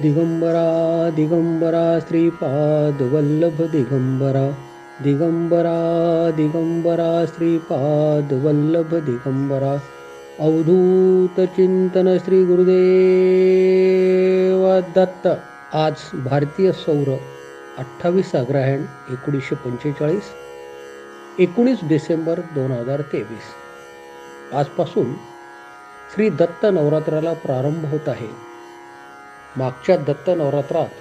दिगंबरा दिगंबरा श्रीपाद वल्लभ दिगंबरा दिगंबरा दिगंबरा श्रीपाद वल्लभ दिगंबरा अवधूत चिंतन श्री गुरुदेव दत्त. आज भारतीय सौर अठ्ठावीस अग्रहायण एकोणीसशे पंचेचाळीस एकोणीस डिसेंबर दोन हजार तेवीस. आजपासून श्री दत्त नवरात्राला प्रारंभ होत आहे. मागच्या दत्त नवरात्रात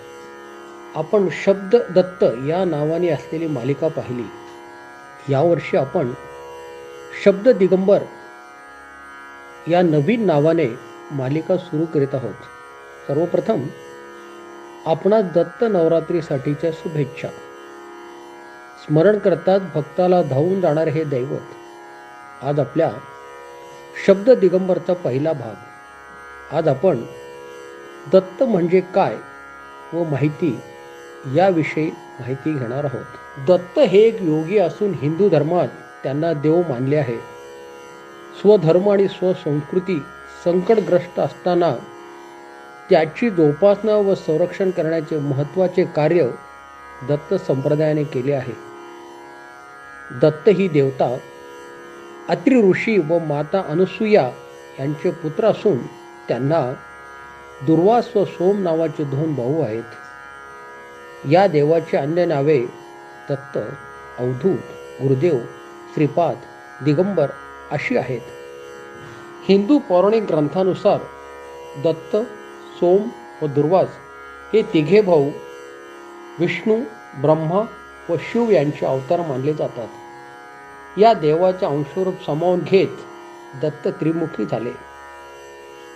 आपण शब्द दत्त या नावाने असलेली मालिका पाहिली. यावर्षी आपण शब्द दिगंबर या नवीन नावाने मालिका सुरू करीत आहोत. सर्वप्रथम आपणा दत्त नवरात्रीसाठीच्या शुभेच्छा. स्मरण करताच भक्ताला धावून जाणारे हे दैवत. आज आपल्या शब्द दिगंबरचा पहिला भाग. आज आपण दत्त म्हणजे काय व माहिती याविषयी माहिती घेणार आहोत. दत्त हे एक योगी असून हिंदू धर्मात त्यांना देव मानले आहे. स्वधर्म आणि स्वसंस्कृती संकटग्रस्त असताना त्याची जोपासना व संरक्षण करण्याचे महत्त्वाचे कार्य दत्त संप्रदायाने केले आहे. दत्त ही देवता अत्रि ऋषी व माता अनुसूया यांचे पुत्र असून त्यांना दुर्वास व सोम नावाचे दोन भाऊ आहेत. या देवाची अन्य नावे दत्त अवधूत गुरुदेव श्रीपाद दिगंबर अशी आहेत. हिंदू पौराणिक ग्रंथानुसार दत्त सोम व दुर्वास हे तिघे भाऊ विष्णू ब्रह्मा व शिव यांचे अवतार मानले जातात. या देवाचे अंशरूप सामावून घेत दत्त त्रिमुखी झाले.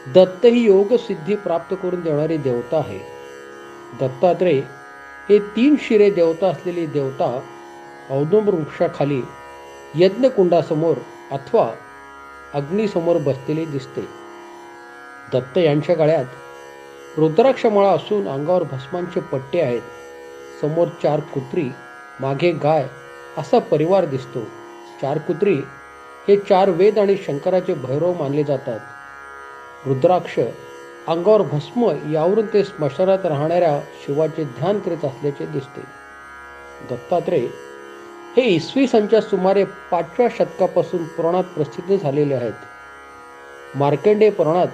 दत्त ही योग सिद्धी प्राप्त करून देणारी देवता आहे दत्तात्रेय हे तीन शिरे देवता असलेली देवता औदुंब वृक्षाखाली यज्ञकुंडासमोर अथवा अग्नीसमोर बसलेली दिसते. दत्त यांच्या गळ्यात रुद्राक्षमाळा असून अंगावर भस्मांचे पट्टे आहेत. समोर चार कुत्री मागे गाय असा परिवार दिसतो. चार कुत्री हे चार वेद आणि शंकराचे भैरव मानले जातात. रुद्राक्ष अंगावर भस्म यावरून ते स्मशानात राहणाऱ्या शिवाचे ध्यान करीत असल्याचे दिसते. दत्तात्रेय हे इसवी सनच्या सुमारे पाचव्या शतकापासून पुराणात प्रसिद्ध झालेले आहेत. मार्कंडे पुराणात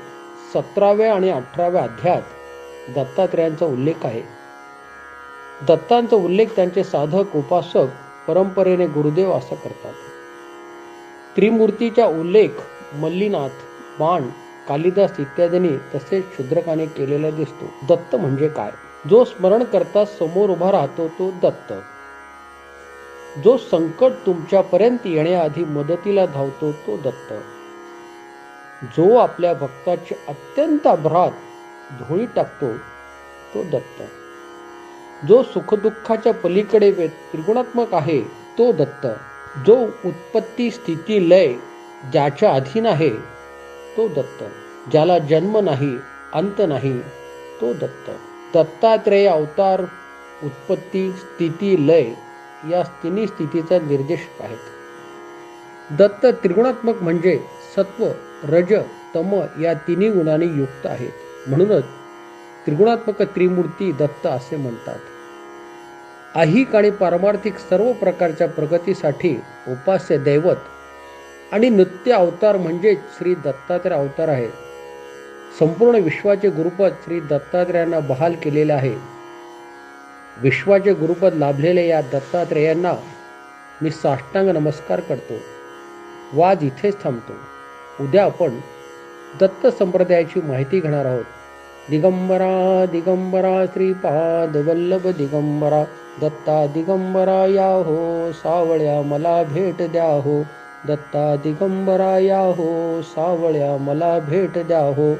सतराव्या आणि अठराव्या अध्यायात दत्तात्रेयांचा उल्लेख आहे. दत्तांचा उल्लेख त्यांचे साधक उपासक परंपरेने गुरुदेव असं करतात. त्रिमूर्तीचा उल्लेख मल्लीनाथ बाण कालिदास इत्यादींनी तसेच शूद्रकाने केलेला दिसतो. दत्त म्हणजे काय? जो स्मरण करता समोर उभा राहतो तो दत्त. जो संकट तुमच्यापर्यंत येण्याआधी मदतीला धावतो तो दत्त. जो आपल्या भक्ताचे अत्यंत अभ्रात धुळी टाकतो तो दत्त. जो सुखदुःखाच्या पलीकडे त्रिगुणात्मक आहे तो दत्त. जो उत्पत्ती स्थिती लय ज्याच्या अधीन आहे तो दत्त. ज्याला जन्म नाही अंत नाही तो दत्त. दत्तात्रेय अवतार उत्पत्ती स्थिती लय या तिन्ही स्थितीचा निर्देशक आहेत. दत्त त्रिगुणात्मक म्हणजे सत्व रज तम या तिन्ही गुणांनी युक्त आहेत. म्हणूनच त्रिगुणात्मक त्रिमूर्ती दत्त असे म्हणतात. आहिक आणि पारमार्थिक सर्व प्रकारच्या प्रगतीसाठी उपास्य दैवत आणि नृत्य अवतार म्हणजे श्री दत्तात्रय अवतार आहे. संपूर्ण विश्वाचे गुरुपद श्री दत्तात्रेयांना बहाल केलेले आहे. विश्वाचे गुरुपद लाभलेल्या या दत्तात्रेयांना मी साष्टांग नमस्कार करतो. वाज इथेच थांबतो. उद्या आपण दत्त संप्रदायाची माहिती घेणार आहोत. दिगंबरा दिगंबरा श्रीपाद वल्लभ दिगंबरा दत्ता दिगंबरा या हो सावळ्या मला भेट द्या हो. दत्ता दिगंबरा या हो सावळ्या मला भेट द्या हो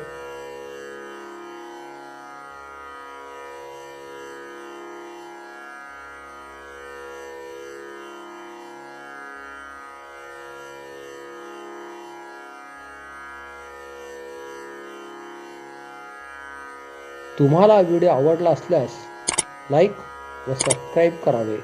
तुम्हाला व्हिडिओ आवडला असल्यास लाईक व सबस्क्राईब करावे.